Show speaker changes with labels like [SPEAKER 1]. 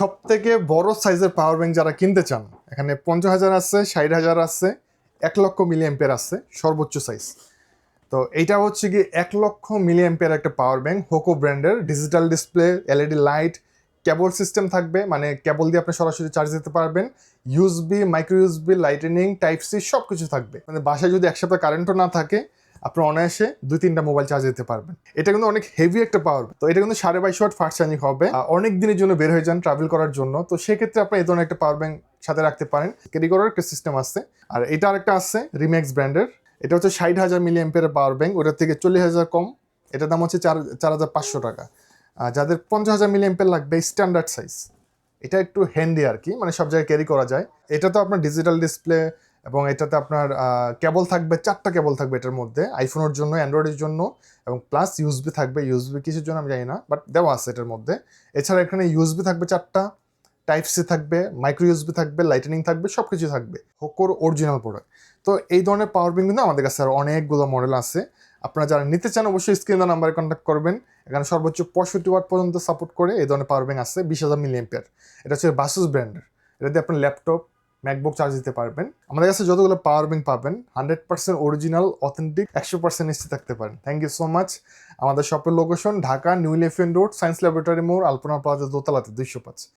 [SPEAKER 1] সব থেকে বড় সাইজের পাওয়ার ব্যাংক যারা কিনতে চান, এখানে পঞ্চাশ হাজার আছে, ষাট হাজার আছে, এক লক্ষ মিলি এম্পের আছে, সর্বোচ্চ সাইজ তো এইটা হচ্ছে কি এক লক্ষ মিলি এম্পের একটা পাওয়ার ব্যাংক হোকো ব্র্যান্ডের digital display LED light cable system থাকবে মানে কেবল দিয়ে আপনি সরাসরি চার্জ দিতে পারবেন USB micro USB lightning type C সব কিছু থাকবে। মানে বাসায় যদি এক সপ্তাহ কারেন্টও না থাকে আপনি অনায়াসে দুই তিনটা মোবাইল চার্জ দিতে পারবেন। এটা কিন্তু অনেক হেভি একটা পাওয়ার তো এটা কিন্তু সাড়ে বাইশ ওয়াট ফাস্ট চার্জিং হবে। অনেক দিনের জন্য বের হয়ে যান ট্রাভেল করার জন্য। তো সেক্ষেত্রে আপনি এই ধরনের একটা পাওয়ার ব্যাংক সাথে রাখতে পারেন। ক্যারি করার একটা সিস্টেম আছে। আর এটা আরেকটা আছে রিম্যাক্স ব্র্যান্ডের এটা হচ্ছে ষাট হাজার মিলি এম্পের পাওয়ার ব্যাংক ওটার থেকে চল্লিশ হাজার কম। এটার দাম হচ্ছে চার চার হাজার পাঁচশো টাকা। যাদের পঞ্চাশ হাজার মিলি এম্পের লাগবে স্ট্যান্ডার্ড সাইজ এটা একটু হ্যান্ডি আর কি। মানে সব জায়গায় ক্যারি করা যায়। এটা তো আপনার ডিজিটাল ডিসপ্লে এবং এটাতে আপনার কেবল থাকবে, চারটা কেবল থাকবে এটার মধ্যে আইফোনের জন্য অ্যান্ড্রয়েডের জন্য, এবং প্লাস ইউএসবি থাকবে। ইউএসবি কিছুর জন্য আমি জানি না বাট দেওয়া আছে এটার মধ্যে। এছাড়া এখানে ইউএসবি থাকবে চারটা টাইপ সি থাকবে মাইক্রো ইউএসবি থাকবে লাইটেনিং থাকবে সব কিছু থাকবে হোকোর অরিজিনাল প্রোডাক্ট তো এই ধরনের পাওয়ার ব্যাঙ্ক কিন্তু আমাদের কাছে আর অনেকগুলো মডেল আছে। আপনারা যারা নিতে চান, অবশ্যই স্ক্রিন নাম্বারে কন্ট্যাক্ট করবেন। এখানে সর্বোচ্চ পঁয়ষট্টি ওয়াট পর্যন্ত সাপোর্ট করে এই ধরনের পাওয়ার ব্যাঙ্ক আছে, বিশ হাজার মিলি এম্পিয়ার এটা হচ্ছে বাসুস ব্র্যান্ডের এটা দিয়ে আপনার ল্যাপটপ ম্যাকবুক চার্জ দিতে পারবেন। আমাদের কাছে যতগুলো পাওয়ার ব্যাংক পাবেন হান্ড্রেড পার্সেন্ট অরিজিনাল অথেন্টিক একশো পার্সেন্ট নিশ্চিত থাকতে পারেন। থ্যাংক ইউ সো মাচ আমাদের শপের location Dhaka new elephant road science laboratory মোড় আলপনা প্লাজা দোতলাতে, দুইশো পাঁচ।